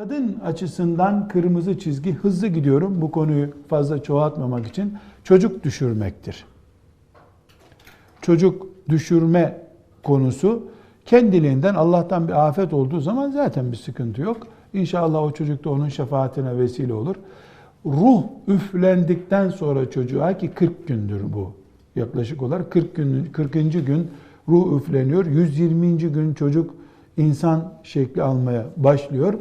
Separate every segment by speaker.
Speaker 1: Kadın açısından kırmızı çizgi hızlı gidiyorum bu konuyu fazla çoğaltmamak için çocuk düşürmektir. Çocuk düşürme konusu kendiliğinden Allah'tan bir afet olduğu zaman zaten bir sıkıntı yok. İnşallah o çocuk da onun şefaatine vesile olur. Ruh üflendikten sonra çocuğa ki 40 gündür bu yaklaşık olarak 40 gün 40. gün ruh üfleniyor. 120. gün çocuk insan şekli almaya başlıyor.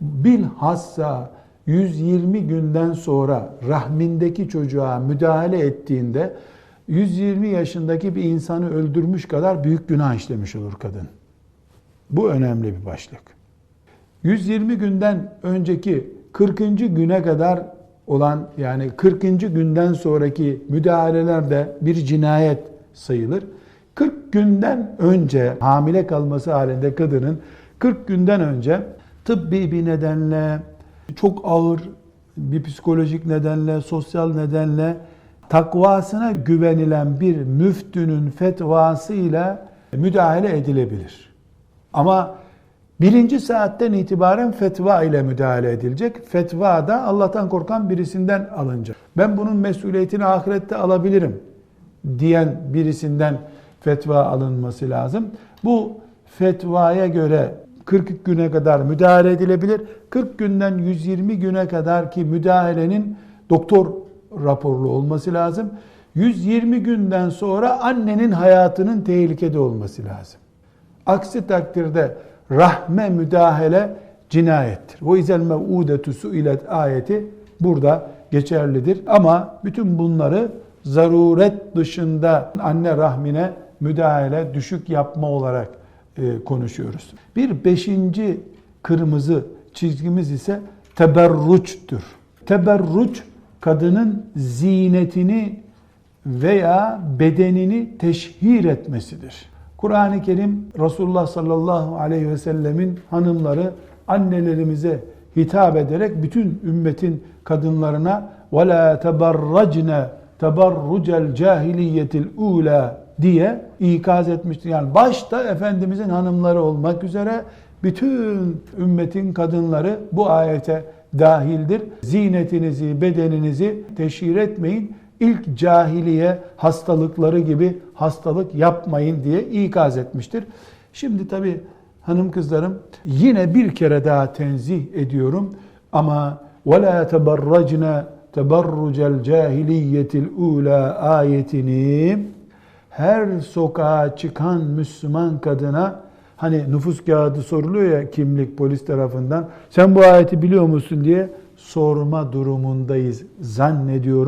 Speaker 1: Bilhassa 120 günden sonra rahmindeki çocuğa müdahale ettiğinde 120 yaşındaki bir insanı öldürmüş kadar büyük günah işlemiş olur kadın. Bu önemli bir başlık. 120 günden önceki 40. güne kadar olan yani 40. günden sonraki müdahaleler de bir cinayet sayılır. 40 günden önce hamile kalması halinde kadının 40 günden önce tıbbi bir nedenle çok ağır bir psikolojik nedenle, sosyal nedenle takvasına güvenilen bir müftünün fetvasıyla müdahale edilebilir. Ama birinci saatten itibaren fetva ile müdahale edilecek. Fetva da Allah'tan korkan birisinden alınacak. Ben bunun mesuliyetini ahirette alabilirim diyen birisinden fetva alınması lazım. Bu fetvaya göre 40 güne kadar müdahale edilebilir. 40 günden 120 güne kadar ki müdahalenin doktor raporlu olması lazım. 120 günden sonra annenin hayatının tehlikede olması lazım. Aksi takdirde rahme müdahale cinayettir. O izel mev'udetu suilet ayeti burada geçerlidir. Ama bütün bunları zaruret dışında anne rahmine müdahale, düşük yapma olarak konuşuyoruz. Bir beşinci kırmızı çizgimiz ise teberruçtur. Teberruç kadının zinetini veya bedenini teşhir etmesidir. Kur'an-ı Kerim Resulullah sallallahu aleyhi ve sellemin hanımları annelerimize hitap ederek bütün ümmetin kadınlarına وَلَا تَبَرَّجْنَ تَبَرُّجَ الْجَاهِلِيَّةِ الْعُولَى diye ikaz etmiştir. Yani başta Efendimizin hanımları olmak üzere bütün ümmetin kadınları bu ayete dahildir. Zinetinizi, bedeninizi teşhir etmeyin. İlk cahiliye hastalıkları gibi hastalık yapmayın diye ikaz etmiştir. Şimdi tabi hanım kızlarım yine bir kere daha tenzih ediyorum ama وَلَا تَبَرَّجْنَا تَبَرُّجَ الْجَاهِلِيَّةِ الْعُولَى ayetini her sokağa çıkan Müslüman kadına hani nüfus kağıdı soruluyor ya kimlik polis tarafından sen bu ayeti biliyor musun diye sorma durumundayız zannediyorum.